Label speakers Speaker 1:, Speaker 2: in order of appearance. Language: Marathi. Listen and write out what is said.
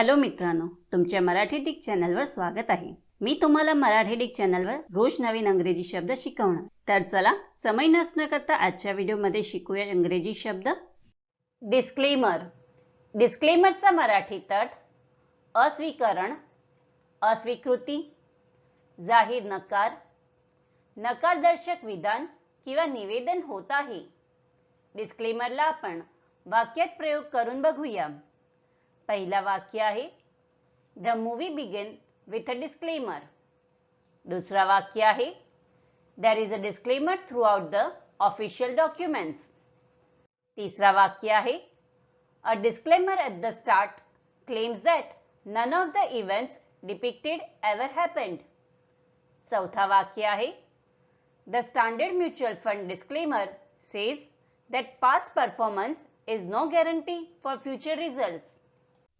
Speaker 1: हॅलो मित्रांनो तुमच्या मराठी डिक चॅनलवर स्वागत आहे. मी तुम्हाला मराठी डिक चॅनलवर रोज नवीन अंग्रेजी शब्द शिकवणार. तर चला समय नसणं करता आजच्या व्हिडिओमध्ये शिकूया इंग्रजी शब्द. डिस्क्लेमर डिस्क्लेमरचा मराठीत अर्थ अस्वीकरण अस्वीकृती जाहीर नकार नकारदर्शक विधान किंवा निवेदन होत आहे. डिस्क्लेमरला आपण वाक्यात प्रयोग करून बघूया. पहिला वाक्य आहे the movie begin with a disclaimer दुसरा वाक्य आहे there is a disclaimer throughout the official documents तिसरा वाक्य आहे a disclaimer at the start claims that none of the events depicted ever happened चौथा वाक्य आहे the standard mutual fund disclaimer says that past performance is no guarantee for future results.